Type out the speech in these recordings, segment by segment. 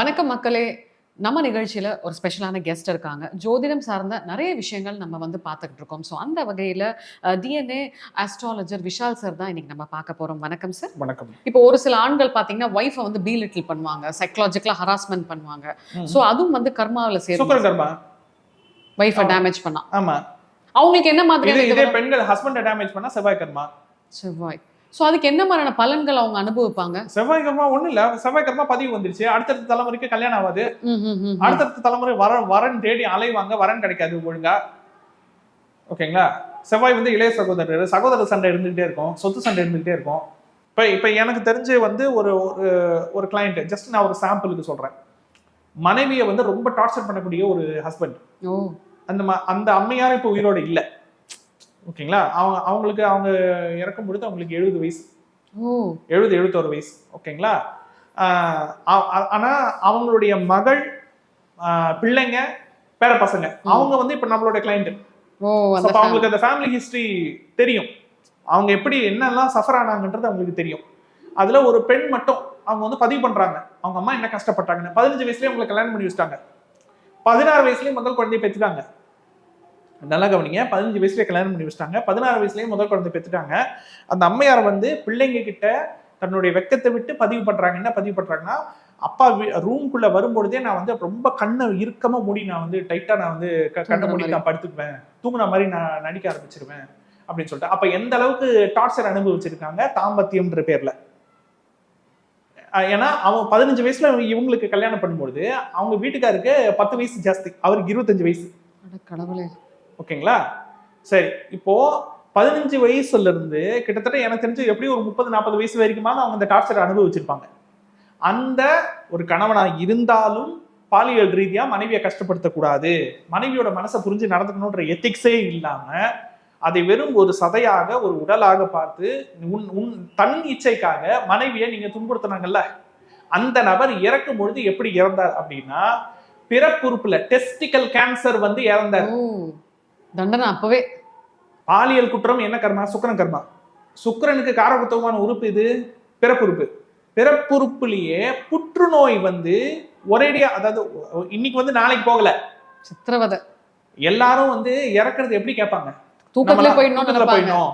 வணக்கம் மக்களே. நம்ம நிகழ்ச்சியில் ஒரு ஸ்பெஷலான கெஸ்ட் இருக்காங்க. ஜோதிடம் சார்ந்த நிறைய விஷயங்கள் நம்ம வந்து பார்த்துக்கிட்டு இருக்கோம். ஸோ அந்த வகையில் டிஎன்ஏ ஆஸ்ட்ராலஜர் விஷால் சார் தான் இன்னைக்கு நம்ம பார்க்க போகிறோம் வணக்கம் சார் வணக்கம். இப்போ ஒரு சில ஆண்கள் பார்த்தீங்கன்னா ஒய்ஃபை வந்து பீ லிட்டில் பண்ணுவாங்க சைக்கலாஜிக்கலாக ஹராஸ்மெண்ட் பண்ணுவாங்க. ஸோ அதுவும் வந்து கர்மாவில் சேரும். கர்மா. ஒய்ஃபை டேமேஜ் பண்ணா. ஆமா. அவங்களுக்கு என்ன இது பெண்கள் ஹஸ்பண்ட டேமேஜ் பண்ணா செவ்வாய் கர்மா. செவ்வாய். ஸோ அதுக்கு என்ன மாதிரியான பலன்கள் அவங்க அனுபவிப்பாங்க? செவ்வாய் கர்மா ஒண்ணு இல்ல. செவ்வாய் கர்மா பதிவு வந்துருச்சு. அடுத்தடுத்த தலைமுறைக்கு கல்யாணம் ஆகாது. அடுத்தடுத்த தலைமுறை வர வரன் தேடி அலைவாங்க. வரன் கிடைக்காது ஒழுங்கா. ஓகேங்களா? செவ்வாய் வந்து இளைய சகோதரர். சகோதர சண்டை இருந்துகிட்டே இருக்கும். சொத்து சண்டை இருந்துகிட்டே இருக்கும். இப்போ இப்போ எனக்கு தெரிஞ்சு வந்து ஒரு ஒரு ஒரு கிளைண்ட் ஜஸ்ட் நான் ஒரு சாம்பிளுக்கு சொல்றேன். மனைவியை வந்து ரொம்ப டார்ச்சர் பண்ணக்கூடிய ஒரு ஹஸ்பண்ட் அந்த அந்த அம்மையார் இப்போ உயிரோட இல்லை. ஓகேங்களா? அவங்க அவங்களுக்கு அவங்க இறக்கும் பொழுது அவங்களுக்கு எழுபது வயசு. எழுபது எழுபத்தோரு வயசு. ஓகேங்களா? ஆனா அவங்களுடைய மகள் பிள்ளைங்க பேர பசங்க. அவங்க வந்து இப்ப நம்மளோட கிளைண்ட் அவங்களுக்கு அந்த ஃபேமிலி ஹிஸ்டரி தெரியும். அவங்க எப்படி என்னெல்லாம் சஃபர் ஆனாங்கன்றது அவங்களுக்கு தெரியும். அதுல ஒரு பெண் மட்டும் அவங்க வந்து பதிவு பண்றாங்க. அவங்க அம்மா என்ன கஷ்டப்பட்டாங்கன்னு. பதினஞ்சு வயசுலயே அவங்களை கல்யாணம் பண்ணி வச்சுட்டாங்க. பதினாறு வயசுலயே முதல் குழந்தைய பெற்றுட்டாங்க. நல்லா கவனிங்க. பதினஞ்சு வயசுலயே கல்யாணம் பண்ணி வச்சுட்டாங்க. பதினாறு வயசுலயே முதல் குழந்தை பெற்றுட்டாங்க. அந்த அம்மையார் வந்து பிள்ளைங்க கிட்ட தன்னுடைய வெக்கத்தை விட்டு பதிவு பண்றாங்க. என்ன பதிவு பண்றாங்கன்னா அப்பா ரூம்குள்ள வரும்பொழுதே நான் வந்து ரொம்ப கண்ணை இறுக்கமா மூடி நான் வந்து டைட்டா நான் வந்து கண்ணை மூடி. நான் படுத்துக்குவேன். தூங்குன மாதிரி நான் நடிக்க ஆரம்பிச்சிருவேன். அப்படின்னு சொல்லிட்டு. அப்ப எந்த அளவுக்கு டார்ச்சர் அனுபவிச்சிருக்காங்க? தாம்பத்தியம்ன்ற பேர்ல. ஏன்னா அவன் பதினஞ்சு வயசுல இவங்களுக்கு கல்யாணம் பண்ணும்பொழுது அவங்க வீட்டுக்காருக்கு பத்து வயசு ஜாஸ்தி. அவருக்கு இருபத்தஞ்சு வயசு. கடவுளே. ஓகேங்களா? சரி இப்போ பதினஞ்சு வயசுல இருந்து கிட்டத்தட்ட எனக்கு தெரிஞ்சு எப்படி ஒரு முப்பது நாற்பது வயசு வரைக்குமாவது அவங்க அந்த டார்ச்சர் அனுபவிச்சிருப்பாங்க. அந்த ஒரு கணவனா இருந்தாலும் பாலியல் ரீதியா மனைவியை கஷ்டப்படுத்தக்கூடாது. மனைவியோட மனசை புரிஞ்சு நடந்துக்கணுன்ற எத்திக்ஸே இல்லாம அதை வெறும் ஒரு சதையாக ஒரு உடலாக பார்த்து உன் உன் தன் இச்சைக்காக மனைவியை நீங்க துன்புறுத்தினாங்கல்ல? அந்த நபர் இறக்கும் பொழுது எப்படி இறந்தார் அப்படின்னா பிறப்புறுப்புல டெஸ்டிக்கல் கேன்சர் வந்து இறந்தார். தண்டனை அப்பவே. பாலியல் குற்றம் என்ன கர்மா? சுக்கிரன் கர்மா. சுக்கிரனுக்கு காரகுத்தமான உறுப்பு இது? பிறப்புறுப்பு. பிறப்புறுப்புலயே புற்றுநோய் வந்து ஒரேடியா அதாவது இன்னைக்கு வந்து நாளைக்கு போகல. சித்திரவதை. எல்லாரும் வந்து இறக்குறது எப்படி கேட்பாங்க? தூக்கத்துல போயிடணும்.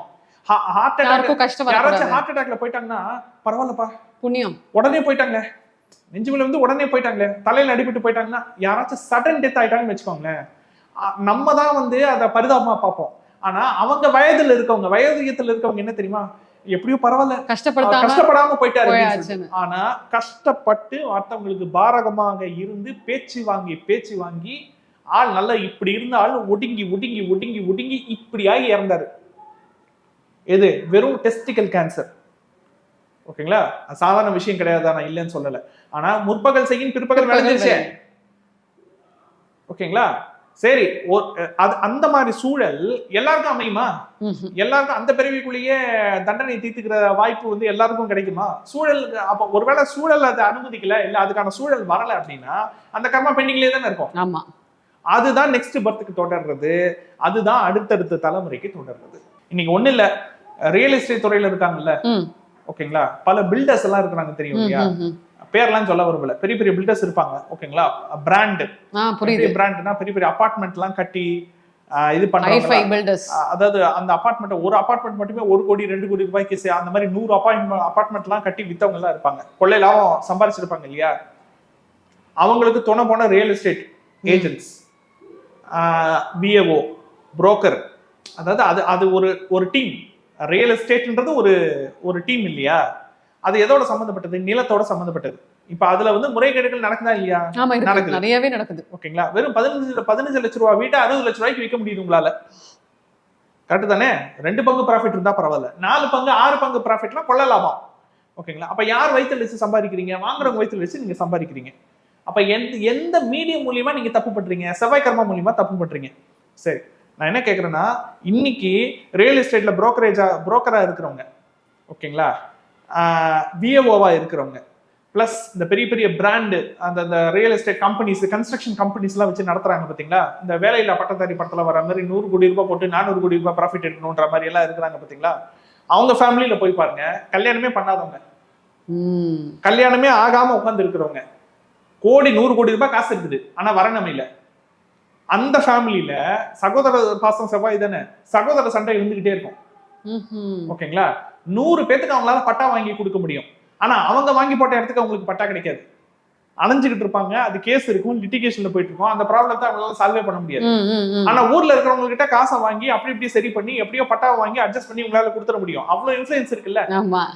ஹார்ட் அட்டாக் கஷ்டம் யாராச்சும் ஹார்ட் அட்டாக்ல போயிட்டாங்கன்னா பரவாயில்லப்பா. புண்ணியம். உடனே போயிட்டாங்க நெஞ்சுமில் வந்து உடனே போயிட்டாங்களே. தலையில அடிபட்டு போயிட்டாங்கன்னா யாராச்சும் சடன் டெத் ஆயிட்டாங்கன்னு வச்சுக்கோங்களேன். நம்ம தான் வந்து அதை பரிதாபமா பார்ப்போம். ஆனா அவங்க வயதுல இருக்கவங்க வயோதிகத்துல இருக்கவங்க என்ன தெரியுமா? எப்படியோ பரவாயில்ல. அவர் கஷ்டப்படுத்தாம கஷ்டப்படாம போயிட்டாரு ஆனா கஷ்டப்பட்டு மற்றவங்களுக்கு பாரகமாக இருந்து பேச்சு வாங்கி பேச்சு வாங்கி ஆள் நல்லா இப்படி இருந்த ஆள் ஒடுங்கி ஒடுங்கி ஒடுங்கி ஒடுங்கி இப்படியாகி இறந்தாரு. எது? வெறும் டெஸ்டிக்கல் கேன்சர் ஓகேங்களா? சாதாரண விஷயம் கிடையாது நான் இல்லைன்னு சொல்லல. ஆனா முற்பகல் செய்யும் பிற்பகல் விளைஞ்சிருச்சே. ஓகேங்களா? சரி அது அந்த மாதிரி சூழல் எல்லாருக்கும் அமையுமா. எல்லாருக்கும் அந்த பிறவிக்குள்ளேயே தண்டனை தீர்த்துக்கிற வாய்ப்பு வந்து எல்லாருக்கும் கிடைக்குமா? சூழல் அப்ப ஒருவேளை சூழல் அதை அனுமதிக்கல இல்ல அதுக்கான சூழல் வரல அப்படின்னா அந்த கர்மா பெண்டிங்லேயே தானே இருக்கும். ஆமா. அதுதான் நெக்ஸ்ட் பர்த்துக்கு தொடர்றது. அதுதான் அடுத்தடுத்த தலைமுறைக்கு தொடர்றது. இன்னைக்கு ஒண்ணு இல்ல. ரியல் எஸ்டேட் துறையில இருக்காங்கல்ல. ஓகேங்களா? பல பில்டர்ஸ் எல்லாம் இருக்கிறாங்க தெரியும் இல்லையா. பேர்லாம் சொல்ல விரும்பல. பெரிய பெரிய பில்டர்ஸ் இருப்பாங்க. ஓகேங்களா? பிராண்ட் ஆ புரியுது. பிராண்ட்னா பெரிய பெரிய அபார்ட்மெண்ட் எல்லாம் கட்டி இது அஹ் அதாவது அந்த அபார்ட்மெண்ட் ஒரு அபார்ட்மெண்ட் மட்டுமே ஒரு கோடி ரெண்டு கோடி ரூபாய்க்கு சே- அந்த மாதிரி நூறு அபார்ட்மெண்ட் அபார்ட்மெண்ட்லாம் கட்டி வித்தவங்க எல்லாம் இருப்பாங்க. கொள்ளை லாபம் சம்பாரிச்சிருப்பாங்க இல்லையா? அவங்களுக்கு துணை போன real estate agents B A O broker அதாவது அது அது ஒரு ஒரு டீம் ரியல் எஸ்டேட்ன்றது ஒரு ஒரு டீம் இல்லையா? அது எதோட சம்மந்தப்பட்டது நிலத்தோட சம்மந்தப்பட்டது இப்ப அதுல வந்து முறைகேடுகள் நடக்குதா இல்லையா? நடக்குது. நிறையவே நடக்குது. ஓகேங்களா? வெறும் பதினஞ்சு பதினஞ்சு லட்ச ரூபா வீட்டை அறுபது லட்ச ரூபாய்க்கு விற்க முடியுது உங்களால. கரெக்ட் தானே? ரெண்டு பங்கு ப்ராஃபிட் இருந்தா பரவாயில்ல. நாலு பங்கு ஆறு பங்கு ப்ராஃபிட்லாம் கொள்ள லாபம். ஓகேங்களா? அப்ப யார் வயிற்றுல வச்சு சம்பாதிக்கிறீங்க? வாங்குறவங்க வயிற்றுல வச்சு நீங்க சம்பாதிக்கிறீங்க. அப்ப எந்த எந்த மீடியம் மூலியமா நீங்க தப்பு பண்றீங்க? செவ்வாய் கர்மா மூலியமா தப்பு பண்றீங்க. சரி. நான் என்ன கேக்குறேன்னா இன்னைக்கு ரியல் எஸ்டேட்ல புரோக்கரேஜா புரோக்கரா இருக்கிறவங்க. ஓகேங்களா? விஏஓவா இருக்கிறவங்க. ப்ளஸ் இந்த பெரிய பெரிய பிராண்டு அந்த அந்த ரியல் எஸ்டேட் கம்பெனிஸ் கன்ஸ்ட்ரக்ஷன் கம்பெனிஸ்லாம் வச்சு நடத்துறாங்க பார்த்தீங்களா இந்த வேலையில்லா பட்டதாரி படத்தில் வர மாதிரி நூறு கோடி ரூபாய் போட்டு நானூறு கோடி ரூபாய் ப்ராஃபிட் எடுக்கணுன்ற மாதிரி எல்லாம் இருக்கிறாங்க பார்த்தீங்களா அவங்க ஃபேமிலியில போய் பாருங்க. கல்யாணமே பண்ணாதவங்க. கல்யாணமே ஆகாம உட்கார்ந்து இருக்கிறவங்க கோடி நூறு கோடி ரூபாய் காசு இருக்குது. ஆனா வரணம் இல்ல அந்த ஃபேமிலியில சகோதர பாசம் செவ்வாய் தானே? சகோதர சண்டை இருந்துகிட்டே இருக்கும். ஓகேங்களா? நூறு பேத்துக்கு அவங்களால பட்டா வாங்கி கொடுக்க முடியும். ஆனா அவங்க வாங்கி போட்ட இடத்துக்கு அவங்களுக்கு பட்டா கிடைக்காது. அலைஞ்சுக்கிட்டு இருப்பாங்க அது கேஸ் இருக்கும் லிட்டிகேஷன்ல போயிட்டு இருக்கும். அந்த ப்ராப்ளத்தை அவங்களால சால்வே பண்ண முடியாது. ஆனா ஊர்ல இருக்கிறவங்க கிட்ட காசை வாங்கி அப்படி இப்படி சரி பண்ணி எப்படியோ பட்டா வாங்கி அட்ஜஸ்ட் பண்ணி உங்களால கொடுத்துட முடியும். அவ்வளவு இன்ஃபுளுன்ஸ் இருக்குல்ல?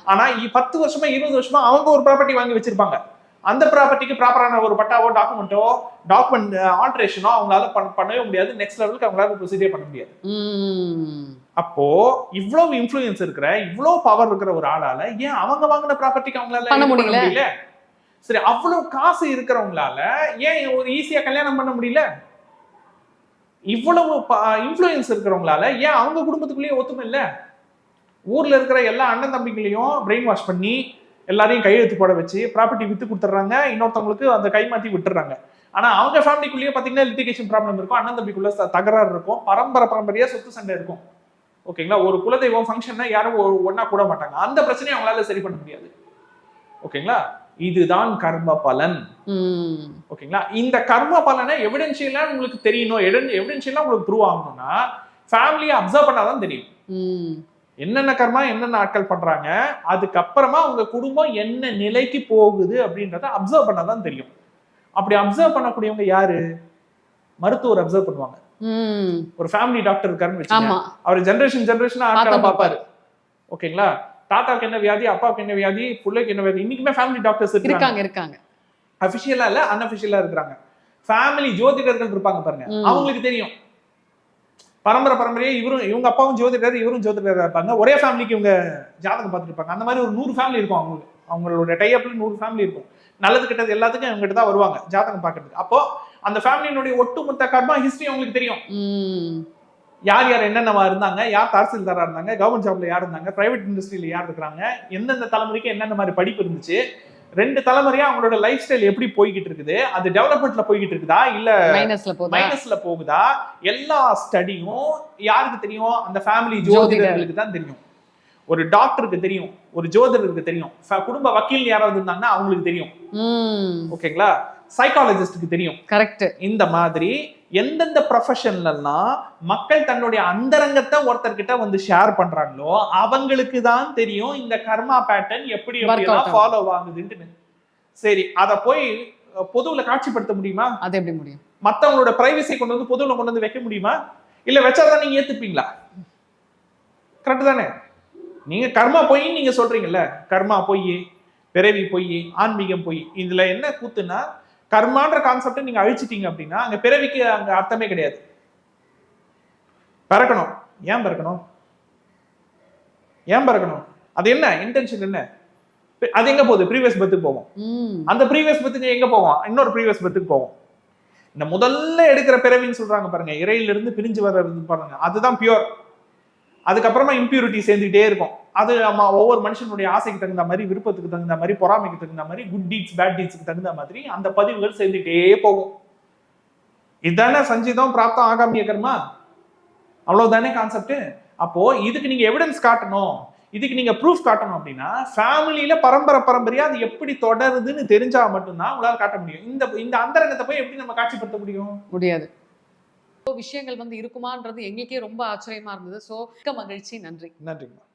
ஆனா பத்து வருஷமா இருபது வருஷமா அவங்க ஒரு ப்ராப்பர்ட்டி வாங்கி வச்சிருப்பாங்க. அந்த ப்ராப்பர்ட்டிக்கு ப்ராப்பரான ஒரு பட்டாவோ டாக்குமெண்ட்டோ டாக்குமெண்ட் ஆல்ட்ரேஷனோ அவங்களால பண்ண- பண்ணவே முடியாது. நெக்ஸ்ட் லெவலுக்கு அவங்களால ப்ரொசீஜர் பண்ண முடியாது. அப்போ இவ்வளவு இன்ஃப்ளூயன்ஸ் இருக்கிற இவ்வளவு பவர் இருக்கிற ஒரு ஆளால ஏன் அவங்க வாங்கின ப்ராப்பர்ட்டிக்கு அவங்களால பண்ண முடியல. சரி அவ்வளவு காசு இருக்கிறவங்களால ஏன் ஒரு ஈஸியா கல்யாணம் பண்ண முடியல? இவ்வளவு இன்ஃப்ளூயன்ஸ் இருக்கிறவங்களால ஏன் அவங்க குடும்பத்துக்குள்ளேயே ஒத்துமை இல்ல? ஊர்ல இருக்கிற எல்லா அண்ணன் தம்பிகளையும் பிரெயின் வாஷ் பண்ணி எல்லாரையும் கையெழுத்து போட வச்சு ப்ராப்பர்ட்டி வித்து கொடுத்துட்றாங்க. இன்னொருத்தவங்களுக்கு அந்த கை மாத்தி விட்டுறாங்க ஆனா அவங்க ஃபேமிலிக்குள்ளேயே பாத்தீங்கன்னா லிட்டிகேஷன் ப்ராப்ளம் இருக்கும். அண்ணன் தம்பிக்குள்ள தகராறு இருக்கும். பரம்பரை பரம்பரையா சொத்து சண்டை இருக்கும். ஓகேங்களா? ஒரு குலதெய்வம் ஃபங்க்ஷன்னா யாரும் ஒ- ஒண்ணா கூட மாட்டாங்க. அந்த பிரச்சனையை அவங்களால சரி பண்ண முடியாது. ஓகேங்களா? இதுதான் கர்ம பலன். ஓகேங்களா? இந்த கர்ம பலனை எவிடென்ஷியலா உங்களுக்கு தெரியணும். எவிடென்ஷியலா உங்களுக்கு ப்ரூவ் ஆகணும்னா ஃபேமிலியை அப்சர்வ் பண்ணாதான் தெரியும். என்னென்ன கர்மா என்னென்ன ஆட்கள் பண்றாங்க அதுக்கப்புறமா உங்க குடும்பம் என்ன நிலைக்கு போகுது அப்படின்றத அப்சர்வ் பண்ணாதான் தெரியும். அப்படி அப்சர்வ் பண்ணக்கூடியவங்க யாரு? மருத்துவர் அப்சர்வ் பண்ணுவாங்க. ஒரு ஃபேமிலி டாக்டர் இருக்காருன்னு வச்சுக்கோங்க. அவர் ஜெனரேஷன் ஜெனரேஷனா ஆட்களை பார்ப்பாரு. ஓகேங்களா? தாத்தாக்கு என்ன வியாதி அப்பாவுக்கு என்ன வியாதி பிள்ளைக்கு என்ன வியாதி இன்னைக்குமே ஃபேமிலி டாக்டர்ஸ் இருக்காங்க. இருக்காங்க அபிஷியலா இல்ல அன்அபிஷியலா இருக்கிறாங்க. ஃபேமிலி ஜோதிடர்கள் இருப்பாங்க பாருங்க. அவங்களுக்கு தெரியும். பரம்பரை பரம்பரையே இவரும் இவங்க அப்பாவும் ஜோதிடர் இவரும் ஜோதிடரா இருப்பாங்க. ஒரே ஃபேமிலிக்கு இவங்க ஜாதகம் பார்த்துட்டு இருப்பாங்க அந்த மாதிரி ஒரு நூறு ஃபேமிலி இருக்கும் அவங்களுக்கு. அவங்களோட டைப்ல நூறு ஃபேமிலி இருக்கும். நல்லது கெட்டது எல்லாத்துக்கும் இவங்ககிட்ட தான் வருவாங்க ஜாதகம் பார்க்கறதுக்கு. அப்போ அந்த ஃபேமிலியினுடைய ஒட்டுமொத்த கர்மா ஹிஸ்டரி அவங்களுக்கு தெரியும். யார் யார் என்னென்னவா இருந்தாங்க யார் தாசில்தாரா இருந்தாங்க கவர்மெண்ட் ஜாப்ல யார் இருந்தாங்க பிரைவேட் இண்டஸ்ட்ரியில யார் இருக்கிறாங்க எந்தெந்த தலைமுறைக்கு என்னென்ன மாதிரி படிப்பு இருந்துச்சு ரெண்டு தலைமுறையா அவங்களோட லைஃப் ஸ்டைல் எப்படி போய்கிட்டு இருக்குது அது டெவலப்மெண்ட்ல போய்கிட்டு இருக்குதா இல்ல மைனஸ்ல போதா மைனஸ்ல போகுதா எல்லா ஸ்டடியும் யாருக்கு தெரியும் அந்த ஃபேமிலி ஜோதிடர். ஜோதிடர்களுக்கு தான் தெரியும் ஒரு டாக்டருக்கு தெரியும் ஒரு ஜோதிடருக்கு தெரியும் குடும்ப வக்கீல் யாராவது இருந்தாங்கன்னா அவங்களுக்கு தெரியும். ஓகேங்களா சைக்காலஜிஸ்டுக்கு தெரியும். கரெக்ட் இந்த மாதிரி எந்தெந்த ப்ரொஃபஷன்லாம் மக்கள் தன்னுடைய அந்தரங்கத்தை ஒருத்தர்கிட்ட வந்து ஷேர் பண்றாங்களோ அவங்களுக்கு தான் தெரியும் இந்த கர்மா பேட்டர்ன் எப்படி எப்படிலாம். ஃபாலோ ஆகுதுன்ட்டு. சரி அத போய் பொதுவுல காட்சிப்படுத்த முடியுமா? அது எப்படி முடியும்? மத்தவங்களோட பிரைவசி கொண்டு வந்து பொதுவுல கொண்டு வந்து வைக்க முடியுமா? இல்ல வச்சாதான் நீங்க ஏத்துப்பீங்களா? கரெக்ட் தானே? நீங்க கர்மா பொய் நீங்க சொல்றீங்கல்ல. கர்மா பொய் பிறவி பொய் ஆன்மீகம் பொய். இதுல என்ன கூத்துனா கர்மான்ற கான்செப்டை நீங்க அழிச்சிட்டீங்க அப்படின்னா அங்க பிறவிக்கு அங்க அர்த்தமே கிடையாது. பிறக்கணும். ஏன் பிறக்கணும்? ஏன் பிறக்கணும்? அது என்ன? இன்டென்ஷன் என்ன? அது எங்க போகுது? ப்ரீவியஸ் பத்துக்கு போகும். ம். அந்த ப்ரீவியஸ் பத்துக்கு எங்க போவோம் இன்னொரு ப்ரீவியஸ் பத்துக்கு போவோம் இந்த முதல்ல எடுக்கிற பிறவின்னு சொல்றாங்க பாருங்க. இறையில இருந்து பிரிஞ்சு வர்றது பாருங்க. அதுதான் பியூர் அதுக்கப்புறமா இம்பியூரிட்டி சேர்ந்துகிட்டே இருக்கும். அது நம்ம ஒவ்வொரு மனுஷனுடைய ஆசைக்கு தகுந்த மாதிரி விருப்பத்துக்கு தகுந்த மாதிரி பொறாமைக்கு தகுந்த மாதிரி குட் டீட்ஸ் பேட் டீட்ஸ்க்கு தகுந்த மாதிரி அந்த பதிவுகள் சேர்ந்துட்டே போகும். இதுதானே சஞ்சிதம் பிராப்தம் ஆகாமிய கர்மா அவ்வளவுதானே கான்செப்ட் அப்போ இதுக்கு நீங்க எவிடன்ஸ் காட்டணும். இதுக்கு நீங்க ப்ரூஃப் காட்டணும் அப்படின்னா ஃபேமிலியில பரம்பரை பரம்பரையா அது எப்படி தொடருதுன்னு தெரிஞ்சா மட்டும்தான் உங்களால காட்ட முடியும். இந்த இந்த அந்தரங்கத்தை போய் எப்படி நம்ம காட்சிப்படுத்த முடியும்? முடியாது. விஷயங்கள் வந்து இருக்குமான்றது எங்களுக்கே ரொம்ப ஆச்சரியமா இருந்தது. சோ மகிழ்ச்சி. நன்றி. நன்றிங்க